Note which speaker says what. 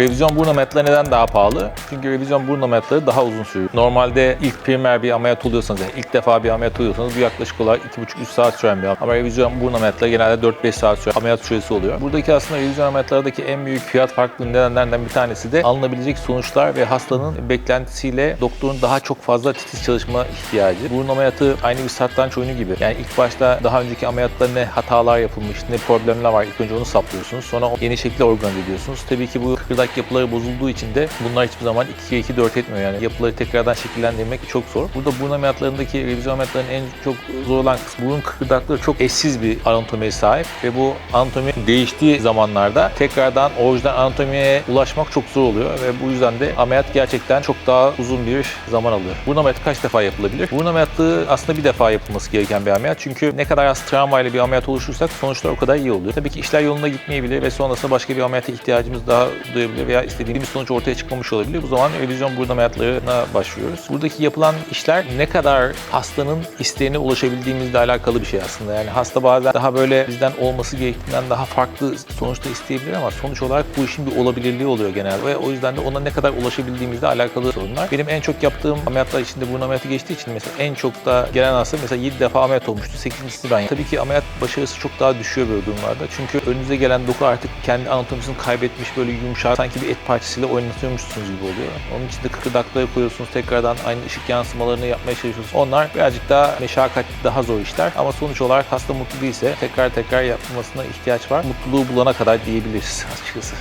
Speaker 1: Revizyon burun ameliyatları neden daha pahalı? Çünkü revizyon burun ameliyatları daha uzun sürüyor. Normalde ilk primer bir ameliyat oluyorsanız, yani ilk defa bir ameliyat oluyorsanız bu yaklaşık olarak 2,5-3 saat süren bir ameliyat. Ama revizyon burun ameliyatları genelde 4-5 saat süren ameliyat süresi oluyor. Buradaki aslında revizyon ameliyatlarındaki en büyük fiyat farklılığı nedenlerden bir tanesi de alınabilecek sonuçlar ve hastanın beklentisiyle doktorun daha çok fazla titiz çalışma ihtiyacı. Burun ameliyatı aynı bir satranç oyunu gibi. Yani ilk başta daha önceki ameliyatta ne hatalar yapılmış, ne problemler var. İlk önce onu saplıyorsunuz. Sonra yeni şekilde organize ediyorsunuz. Tabii ki bu kıkırdak yapıları bozulduğu için de bunlar hiçbir zaman 2'ye 2 4 etmiyor. Yani yapıları tekrardan şekillendirmek çok zor. Burada burun ameliyatlarındaki revizyon ameliyatlarının en çok zor olan kısmı burun kıkırdakları çok eşsiz bir anatomiye sahip ve bu anatomi değiştiği zamanlarda tekrardan orijinal anatomiye ulaşmak çok zor oluyor ve bu yüzden de ameliyat gerçekten çok daha uzun bir zaman alıyor. Burun ameliyatı kaç defa yapılabilir? Burun ameliyatı aslında bir defa yapılması gereken bir ameliyat. Çünkü ne kadar az travmayla bir ameliyat oluşursak sonuçlar o kadar iyi oluyor. Tabii ki işler yolunda gitmeyebilir ve sonrasında başka bir ameliyata ihtiyacımız daha duyabilir veya istediğimiz sonuç ortaya çıkmamış olabilir. Bu zaman revizyon burun ameliyatlarına başlıyoruz. Buradaki yapılan işler ne kadar hastanın isteğine ulaşabildiğimizle alakalı bir şey aslında. Yani hasta bazen daha böyle bizden olması gerektiğinden daha farklı sonuçta isteyebilir ama sonuç olarak bu işin bir olabilirliği oluyor genelde ve o yüzden de ona ne kadar ulaşabildiğimizle alakalı sorunlar. Benim en çok yaptığım ameliyatlar içinde burun ameliyatı geçtiği için mesela en çok da gelen hasta mesela 7 defa ameliyat olmuştu. 8.sini ben. Tabii ki ameliyat başarısı çok daha düşüyor böyle durumlarda. Çünkü önünüze gelen doku artık kendi anatomisini kaybetmiş böyle yumuşak sanki bir et parçasıyla oynatıyormuşsunuz gibi oluyor. Onun için de kıkırdakları koyuyorsunuz. Tekrardan aynı ışık yansımalarını yapmaya çalışıyorsunuz. Onlar birazcık daha meşakkatli, daha zor işler. Ama sonuç olarak hasta mutlu değilse tekrar tekrar yapılmasına ihtiyaç var. Mutluluğu bulana kadar diyebiliriz açıkçası.